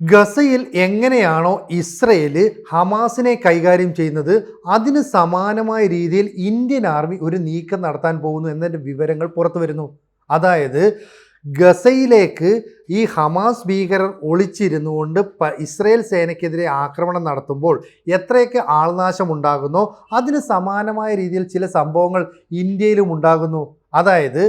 ഗസയിൽ എങ്ങനെയാണോ ഇസ്രയേൽ ഹമാസിനെ കൈകാര്യം ചെയ്യുന്നത് അതിന് സമാനമായ രീതിയിൽ ഇന്ത്യൻ ആർമി ഒരു നീക്കം നടത്താൻ പോകുന്നു എന്നതിന്റെ വിവരങ്ങൾ പുറത്തു വരുന്നു. അതായത് ഗസയിലേക്ക് ഈ ഹമാസ് ഭീകരർ ഒളിച്ചിരുന്നു കൊണ്ട് ഇസ്രയേൽ സേനയ്ക്കെതിരെ ആക്രമണം നടത്തുമ്പോൾ എത്രയൊക്കെ ആൾനാശം ഉണ്ടാകുന്നോ അതിന് സമാനമായ രീതിയിൽ ചില സംഭവങ്ങൾ ഇന്ത്യയിലും ഉണ്ടാകുന്നു. അതായത്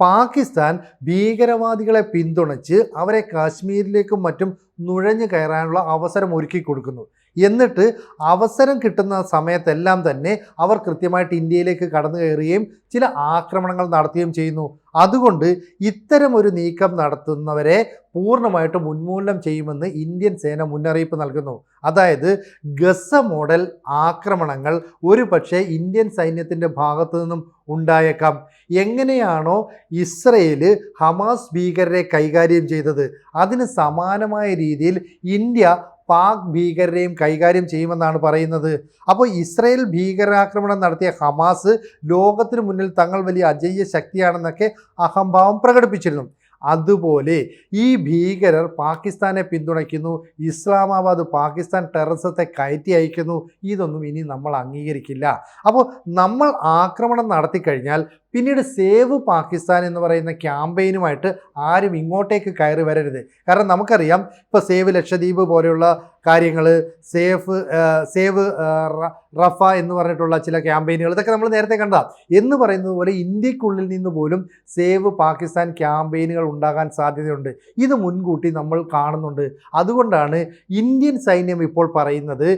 പാകിസ്ഥാൻ ഭീകരവാദികളെ പിന്തുണച്ച് അവരെ കാശ്മീരിലേക്കും മറ്റും നുഴഞ്ഞു കയറാനുള്ള അവസരം ഒരുക്കി കൊടുക്കുന്നു. എന്നിട്ട് അവസരം കിട്ടുന്ന സമയത്തെല്ലാം തന്നെ അവർ കൃത്യമായിട്ട് ഇന്ത്യയിലേക്ക് കടന്നു കയറുകയും ചില ആക്രമണങ്ങൾ നടത്തുകയും ചെയ്യുന്നു. അതുകൊണ്ട് ഇത്തരം ഒരു നീക്കം നടത്തുന്നവരെ പൂർണമായിട്ടും ഉന്മൂലനം ചെയ്യുമെന്ന് ഇന്ത്യൻ സേന മുന്നറിയിപ്പ് നൽകുന്നു. അതായത് ഗസ മോഡൽ ആക്രമണങ്ങൾ ഒരു പക്ഷേ ഇന്ത്യൻ സൈന്യത്തിന്റെ ഭാഗത്തു നിന്നും ഉണ്ടായേക്കാം. എങ്ങനെയാണോ ഇസ്രയേൽ ഹമാസ് ഭീകരരെ കൈകാര്യം ചെയ്തത്. അതിന് സമാനമായ രീതിയിൽ ഇന്ത്യ പാക് ഭീകരരെയും കൈകാര്യം ചെയ്യുമെന്നാണ് പറയുന്നത്. അപ്പോൾ ഇസ്രയേൽ ഭീകരാക്രമണം നടത്തിയ ഹമാസ് ലോകത്തിന് മുന്നിൽ തങ്ങൾ വലിയ അജയ്യ ശക്തിയാണെന്നൊക്കെ അഹംഭാവം പ്രകടിപ്പിച്ചിരുന്നു. അതുപോലെ ഈ ഭീകരർ പാകിസ്ഥാനെ പിന്തുണയ്ക്കുന്നു ഇസ്ലാമാബാദ് പാകിസ്ഥാൻ ടെററിസത്തെ കയറ്റി അയക്കുന്നു ഇതൊന്നും ഇനി നമ്മൾ അംഗീകരിക്കില്ല. അപ്പോൾ നമ്മൾ ആക്രമണം നടത്തിക്കഴിഞ്ഞാൽ പിന്നീട് സേവ് പാകിസ്ഥാൻ എന്ന് പറയുന്ന ക്യാമ്പയിനുമായിട്ട് ആരും ഇങ്ങോട്ടേക്ക് കയറി വരരുത്. കാരണം നമുക്കറിയാം ഇപ്പോൾ സേവ് ലക്ഷദ്വീപ് പോലെയുള്ള കാര്യങ്ങൾ സേഫ് സേവ് റഫ എന്ന് പറഞ്ഞിട്ടുള്ള ചില ക്യാമ്പയിനുകൾ ഇതൊക്കെ നമ്മൾ നേരത്തെ കണ്ടതാണ് എന്ന് പറയുന്നത് പോലെ ഇന്ത്യക്കുള്ളിൽ നിന്ന് പോലും സേവ് പാകിസ്ഥാൻ ക്യാമ്പയിനുകൾ ഉണ്ടാകാൻ സാധ്യതയുണ്ട്. ഇത് മുൻകൂട്ടി നമ്മൾ കാണുന്നുണ്ട്. അതുകൊണ്ടാണ് ഇന്ത്യൻ സൈന്യം ഇപ്പോൾ പറയുന്നത്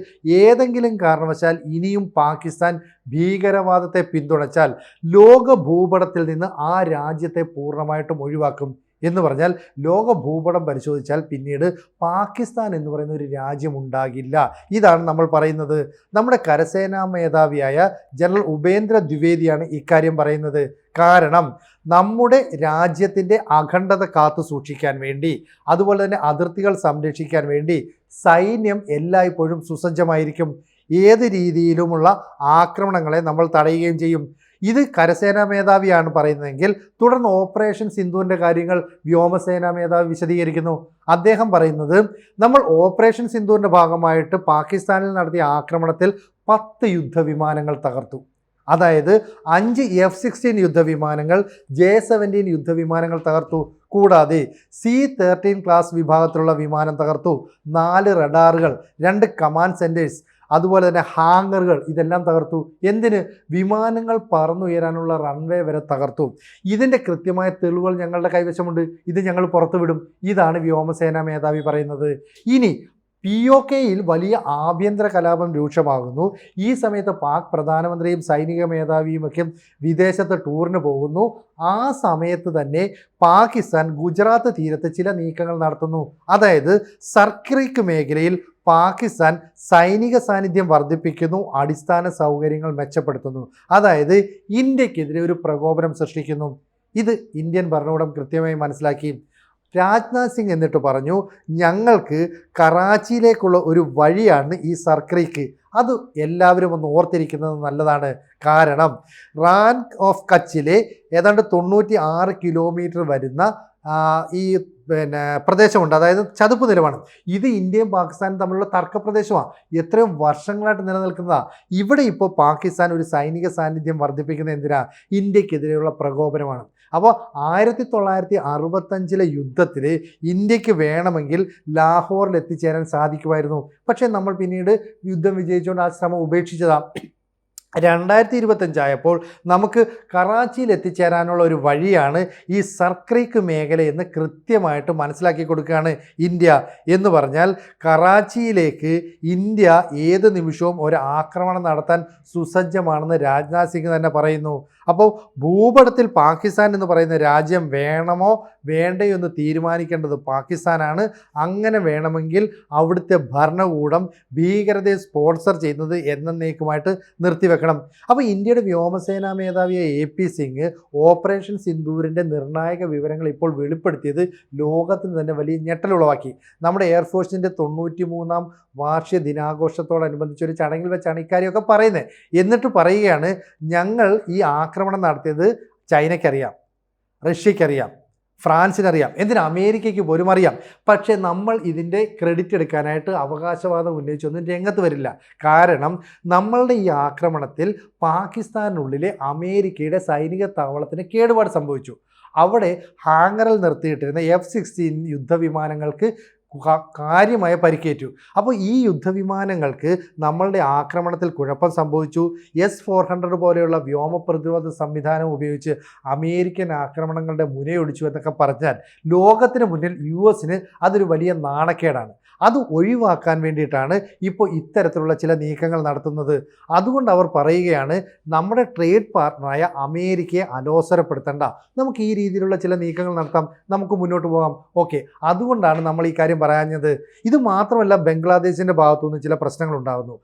ഏതെങ്കിലും കാരണവശാൽ ഇനിയും പാകിസ്ഥാൻ ഭീകരവാദത്തെ പിന്തുണച്ചാൽ ലോക ഭൂപടത്തിൽ നിന്ന് ആ രാജ്യത്തെ പൂർണമായിട്ടും ഒഴിവാക്കും എന്ന് പറഞ്ഞാൽ ലോക ഭൂപടം പരിശോധിച്ചാൽ പിന്നീട് പാകിസ്ഥാൻ എന്ന് പറയുന്ന ഒരു രാജ്യം ഉണ്ടാകില്ല. ഇതാണ് നമ്മൾ പറയുന്നത്. നമ്മുടെ കരസേനാ മേധാവിയായ ജനറൽ ഉപേന്ദ്ര ദ്വിവേദിയാണ് ഇക്കാര്യം പറയുന്നത്. കാരണം നമ്മുടെ രാജ്യത്തിന്റെ അഖണ്ഡത കാത്തു സൂക്ഷിക്കാൻ വേണ്ടി അതുപോലെ തന്നെ അതിർത്തികൾ സംരക്ഷിക്കാൻ വേണ്ടി സൈന്യം എല്ലായ്പ്പോഴും സുസജ്ജമായിരിക്കും. ഏത് രീതിയിലുമുള്ള ആക്രമണങ്ങളെ നമ്മൾ തടയുകയും ചെയ്യും. ഇത് കരസേനാ മേധാവിയാണ് പറയുന്നതെങ്കിൽ തുടർന്ന് ഓപ്പറേഷൻ സിന്ധുവിന്റെ കാര്യങ്ങൾ വ്യോമസേനാ മേധാവി വിശദീകരിക്കുന്നു. അദ്ദേഹം പറയുന്നത് നമ്മൾ ഓപ്പറേഷൻ സിന്ധുവിന്റെ ഭാഗമായിട്ട് പാകിസ്ഥാനിൽ നടത്തിയ ആക്രമണത്തിൽ പത്ത് യുദ്ധവിമാനങ്ങൾ തകർത്തു. അതായത് അഞ്ച് എഫ് സിക്സ്റ്റീൻ യുദ്ധവിമാനങ്ങൾ ജെ സെവന്റീൻ യുദ്ധവിമാനങ്ങൾ തകർത്തു. കൂടാതെ സി തേർട്ടീൻ ക്ലാസ് വിഭാഗത്തിലുള്ള വിമാനം തകർത്തു. നാല് റഡാറുകൾ രണ്ട് കമാൻഡ് സെന്റേഴ്സ് അതുപോലെ തന്നെ ഹാങ്ങറുകൾ ഇതെല്ലാം തകർത്തു. എന്തിന്? വിമാനങ്ങൾ പറന്നുയരാനുള്ള റൺവേ വരെ തകർത്തു. ഇതിന്റെ കൃത്യമായ തെളിവുകൾ ഞങ്ങളുടെ കൈവശമുണ്ട്. ഇത് ഞങ്ങൾ പുറത്തുവിടും. ഇതാണ് വ്യോമസേനാ മേധാവി പറയുന്നത്. ഇനി പി ഒ കെയിൽ വലിയ ആഭ്യന്തര കലാപം രൂക്ഷമാകുന്നു. ഈ സമയത്ത് പാക് പ്രധാനമന്ത്രിയും സൈനിക മേധാവിയും ഒക്കെ വിദേശത്ത് ടൂറിന് പോകുന്നു. ആ സമയത്ത് തന്നെ പാകിസ്ഥാൻ ഗുജറാത്ത് തീരത്ത് ചില നീക്കങ്ങൾ നടത്തുന്നു. അതായത് സർക്രിക് മേഖലയിൽ പാകിസ്ഥാൻ സൈനിക സാന്നിധ്യം വർദ്ധിപ്പിക്കുന്നു അടിസ്ഥാന സൗകര്യങ്ങൾ മെച്ചപ്പെടുത്തുന്നു. അതായത് ഇന്ത്യക്കെതിരെ ഒരു പ്രകോപനം സൃഷ്ടിക്കുന്നു. ഇത് ഇന്ത്യൻ ഭരണകൂടം കൃത്യമായി മനസ്സിലാക്കി. രാജ്നാഥ് സിംഗ് എന്നിട്ട് പറഞ്ഞു ഞങ്ങൾക്ക് കറാച്ചിയിലേക്കുള്ള ഒരു വഴിയാണ് ഈ സർക്രിക്ക് അത് എല്ലാവരും ഒന്ന് ഓർത്തിരിക്കുന്നത് നല്ലതാണ്. കാരണം റാൻ ഓഫ് കച്ചിലെ ഏതാണ്ട് തൊണ്ണൂറ്റി ആറ് കിലോമീറ്റർ വരുന്ന ഈ പിന്നെ പ്രദേശമുണ്ട്. അതായത് ചതുപ്പ് നിലമാണ്. ഇത് ഇന്ത്യയും പാകിസ്ഥാനും തമ്മിലുള്ള തർക്ക പ്രദേശമാണ് എത്രയും വർഷങ്ങളായിട്ട് നിലനിൽക്കുന്നതാണ് ഇവിടെ ഇപ്പോൾ പാകിസ്ഥാൻ ഒരു സൈനിക സാന്നിധ്യം വർദ്ധിപ്പിക്കുന്ന എന്തിനാ? ഇന്ത്യക്കെതിരെയുള്ള പ്രകോപനമാണ്. അപ്പോൾ ആയിരത്തി തൊള്ളായിരത്തി അറുപത്തഞ്ചിലെ യുദ്ധത്തിൽ ഇന്ത്യയ്ക്ക് വേണമെങ്കിൽ ലാഹോറിൽ എത്തിച്ചേരാൻ സാധിക്കുമായിരുന്നു. പക്ഷേ നമ്മൾ പിന്നീട് യുദ്ധം വിജയിച്ചുകൊണ്ട് ആ ശ്രമം ഉപേക്ഷിച്ചതാണ് രണ്ടായിരത്തി ഇരുപത്തഞ്ചായപ്പോൾ നമുക്ക് കറാച്ചിയിൽ എത്തിച്ചേരാനുള്ള ഒരു വഴിയാണ് ഈ സർക്രീക്ക് മേഖല എന്ന് കൃത്യമായിട്ട് മനസ്സിലാക്കി കൊടുക്കുകയാണ് ഇന്ത്യ എന്ന് പറഞ്ഞാൽ കറാച്ചിയിലേക്ക് ഇന്ത്യ ഏത് നിമിഷവും ഒരു ആക്രമണം നടത്താൻ സുസജ്ജമാണെന്ന് രാജ്നാഥ് സിംഗ് തന്നെ പറയുന്നു. അപ്പോൾ ഭൂപടത്തിൽ പാകിസ്ഥാൻ എന്ന് പറയുന്ന രാജ്യം വേണമോ വേണ്ടയോ എന്ന് തീരുമാനിക്കേണ്ടത് പാകിസ്ഥാനാണ്. അങ്ങനെ വേണമെങ്കിൽ അവിടുത്തെ ഭരണകൂടം ഭീകരതയെ സ്പോൺസർ ചെയ്യുന്നത് എന്നേക്കുമായിട്ട് നിർത്തിവെക്കണം. അപ്പോൾ ഇന്ത്യയുടെ വ്യോമസേനാ മേധാവിയായ എ പി സിംഗ് ഓപ്പറേഷൻ സിന്ദൂരിന്റെ നിർണായക വിവരങ്ങൾ ഇപ്പോൾ വെളിപ്പെടുത്തിയത് ലോകത്തിന് തന്നെ വലിയ ഞെട്ടലുളവാക്കി നമ്മുടെ എയർഫോഴ്സിന്റെ തൊണ്ണൂറ്റി മൂന്നാം വാർഷിക ദിനാഘോഷത്തോടനുബന്ധിച്ച് ഒരു ചടങ്ങിൽ വെച്ചാണ് ഇക്കാര്യമൊക്കെ പറയുന്നത്. എന്നിട്ട് പറയുകയാണ് ഞങ്ങൾ ഈ ആക്രമണം നടത്തിയത് ചൈനയ്ക്കറിയാം റഷ്യക്കറിയാം ഫ്രാൻസിനറിയാം. എന്തിനാ? അമേരിക്കയ്ക്ക് പോലും അറിയാം. പക്ഷേ നമ്മൾ ഇതിന്റെ ക്രെഡിറ്റ് എടുക്കാനായിട്ട് അവകാശവാദം ഉന്നയിച്ചൊന്നും രംഗത്ത് വരില്ല. കാരണം നമ്മളുടെ ഈ ആക്രമണത്തിൽ പാകിസ്ഥാനുള്ളിലെ അമേരിക്കയുടെ സൈനിക താവളത്തിന് കേടുപാട് സംഭവിച്ചു. അവിടെ ഹാങ്ങറിൽ നിർത്തിയിട്ടിരുന്ന എഫ് സിക്സ്റ്റീൻ യുദ്ധവിമാനങ്ങൾക്ക് കാര്യമായ പരിക്കേറ്റു. അപ്പോൾ ഈ യുദ്ധവിമാനങ്ങൾക്ക് നമ്മളുടെ ആക്രമണത്തിൽ കുഴപ്പം സംഭവിച്ചു. എസ് ഫോർ ഹൺഡ്രഡ് പോലെയുള്ള വ്യോമ പ്രതിരോധ സംവിധാനം ഉപയോഗിച്ച് അമേരിക്കൻ ആക്രമണങ്ങളുടെ മുനയൊടിച്ചു എന്നൊക്കെ പറഞ്ഞാൽ ലോകത്തിന് മുന്നിൽ യു എസിന് അതൊരു വലിയ നാണക്കേടാണ്. അത് ഒഴിവാക്കാൻ വേണ്ടിയിട്ടാണ് ഇപ്പോൾ ഇത്തരത്തിലുള്ള ചില നീക്കങ്ങൾ നടത്തുന്നത്. അതുകൊണ്ട് അവർ പറയുകയാണ് നമ്മുടെ ട്രേഡ് പാർട്ട്ണറായ അമേരിക്കയെ അലോസരപ്പെടുത്തണ്ട. നമുക്ക് ഈ രീതിയിലുള്ള ചില നീക്കങ്ങൾ നടത്താം. നമുക്ക് മുന്നോട്ട് പോകാം. ഓക്കെ. അതുകൊണ്ടാണ് നമ്മൾ ഈ കാര്യം പറയാഞ്ഞത് ഇത് മാത്രമല്ല ബംഗ്ലാദേശിന്റെ ഭാഗത്തുനിന്ന് ചില പ്രശ്നങ്ങൾ ഉണ്ടാകുന്നു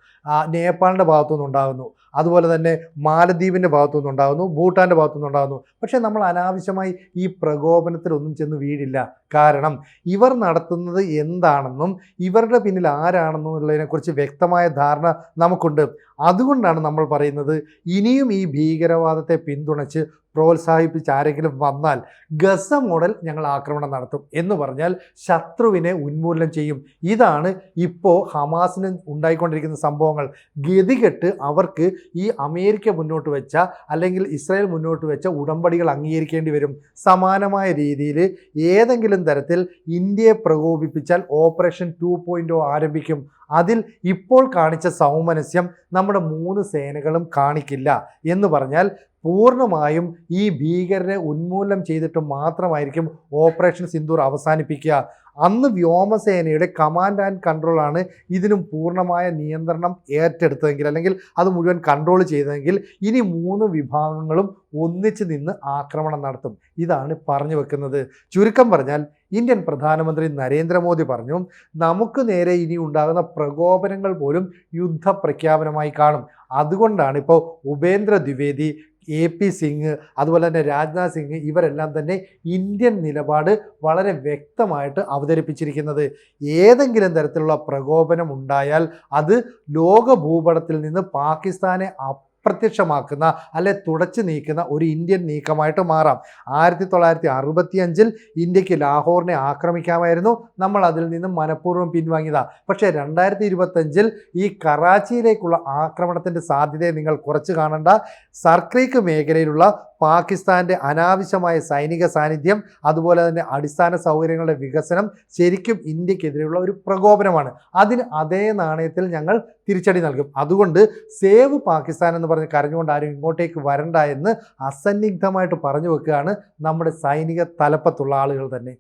നേപ്പാളിന്റെ ഭാഗത്തുനിന്ന് ഉണ്ടാകുന്നു അതുപോലെ തന്നെ മാലദ്വീപിന്റെ ഭാഗത്തുനിന്ന് ഉണ്ടാകുന്നു ഭൂട്ടാന്റെ ഭാഗത്തുനിന്ന് ഉണ്ടാകുന്നു പക്ഷേ നമ്മൾ അനാവശ്യമായി ഈ പ്രകോപനത്തിലൊന്നും ചെന്ന് വീഴില്ല. കാരണം ഇവർ നടത്തുന്നത് എന്താണെന്നും ഇവരുടെ പിന്നിൽ ആരാണെന്നും ഉള്ളതിനെക്കുറിച്ച് വ്യക്തമായ ധാരണ നമുക്കുണ്ട്. അതുകൊണ്ടാണ് നമ്മൾ പറയുന്നത് ഇനിയും ഈ ഭീകരവാദത്തെ പിന്തുണച്ച് പ്രോത്സാഹിപ്പിച്ച് ആരെങ്കിലും വന്നാൽ ഗസ മോഡൽ ഞങ്ങൾ ആക്രമണം നടത്തും എന്ന് പറഞ്ഞാൽ ശത്രുവിനെ ഉന്മൂലനം ചെയ്യും. ഇതാണ് ഇപ്പോൾ ഹമാസിന് ഉണ്ടായിക്കൊണ്ടിരിക്കുന്ന സംഭവങ്ങൾ. ഗതികെട്ട് അവർക്ക് ഈ അമേരിക്ക മുന്നോട്ട് വെച്ച അല്ലെങ്കിൽ ഇസ്രായേൽ മുന്നോട്ട് വെച്ച ഉടമ്പടികൾ അംഗീകരിക്കേണ്ടി വരും. സമാനമായ രീതിയിൽ ഏതെങ്കിലും തരത്തിൽ ഇന്ത്യയെ പ്രകോപിപ്പിച്ചാൽ ഓപ്പറേഷൻ ടു പോയിന്റ് ആരംഭിക്കും. അതിൽ ഇപ്പോൾ കാണിച്ച സൗമനസ്യം നമ്മുടെ മൂന്ന് സേനകളും കാണിക്കില്ല എന്ന് പറഞ്ഞാൽ പൂർണമായും ഈ ഭീകരരെ ഉന്മൂലനം ചെയ്തിട്ട് മാത്രമായിരിക്കും ഓപ്പറേഷൻ സിന്ദൂർ അവസാനിപ്പിക്കുക. അന്ന് വ്യോമസേനയുടെ കമാൻഡ് ആൻഡ് കൺട്രോൾ ആണ് ഇതിനും പൂർണമായ നിയന്ത്രണം ഏറ്റെടുത്തതെങ്കിൽ അല്ലെങ്കിൽ അത് മുഴുവൻ കൺട്രോൾ ചെയ്തതെങ്കിൽ ഇനി മൂന്ന് വിഭാഗങ്ങളും ഒന്നിച്ച് നിന്ന് ആക്രമണം നടത്തും. ഇതാണ് പറഞ്ഞു വെക്കുന്നത്. ചുരുക്കം പറഞ്ഞാൽ ഇന്ത്യൻ പ്രധാനമന്ത്രി നരേന്ദ്രമോദി പറഞ്ഞു നമുക്ക് നേരെ ഇനി ഉണ്ടാകുന്ന പ്രകോപനങ്ങൾ പോലും യുദ്ധപ്രഖ്യാപനമായി കാണും. അതുകൊണ്ടാണ് ഇപ്പോൾ ഉപേന്ദ്ര ദ്വിവേദി എ പി സിംഗ് അതുപോലെ തന്നെ രാജ്നാഥ് സിംഗ് ഇവരെല്ലാം തന്നെ ഇന്ത്യൻ നിലപാട് വളരെ വ്യക്തമായിട്ട് അവതരിപ്പിച്ചിരിക്കുന്നത്. ഏതെങ്കിലും തരത്തിലുള്ള പ്രകോപനം ഉണ്ടായാൽ അത് ലോക ഭൂപടത്തിൽ നിന്ന് പാകിസ്ഥാനെ അപ്രത്യക്ഷമാക്കുന്ന അല്ലെ തുടച്ചു നീക്കുന്ന ഒരു ഇന്ത്യൻ നീക്കമായിട്ട് മാറാം. ആയിരത്തി തൊള്ളായിരത്തി അറുപത്തി അഞ്ചിൽ ഇന്ത്യയ്ക്ക് ലാഹോറിനെ ആക്രമിക്കാമായിരുന്നു. നമ്മൾ അതിൽ നിന്നും മനഃപൂർവം പിൻവാങ്ങിയതാണ് പക്ഷേ രണ്ടായിരത്തി ഇരുപത്തഞ്ചിൽ ഈ കറാച്ചിയിലേക്കുള്ള ആക്രമണത്തിന്റെ സാധ്യതയെ നിങ്ങൾ കുറച്ച് കാണണ്ട. സർക്രീക്ക് മേഖലയിലുള്ള പാകിസ്ഥാന്റെ അനാവശ്യമായ സൈനിക സാന്നിധ്യം അതുപോലെ തന്നെ അടിസ്ഥാന സൗകര്യങ്ങളുടെ വികസനം ശരിക്കും ഇന്ത്യക്കെതിരെയുള്ള ഒരു പ്രകോപനമാണ്. അതിന് അതേ നാണയത്തിൽ ഞങ്ങൾ തിരിച്ചടി നൽകും. അതുകൊണ്ട് സേവ് പാകിസ്ഥാൻ എന്ന് പറഞ്ഞ് കരഞ്ഞുകൊണ്ട് ആരും ഇങ്ങോട്ടേക്ക് വരണ്ട എന്ന് അസന്നിഗ്ധമായിട്ട് പറഞ്ഞു വെക്കുകയാണ് നമ്മുടെ സൈനിക തലപ്പത്തുള്ള ആളുകൾ തന്നെ.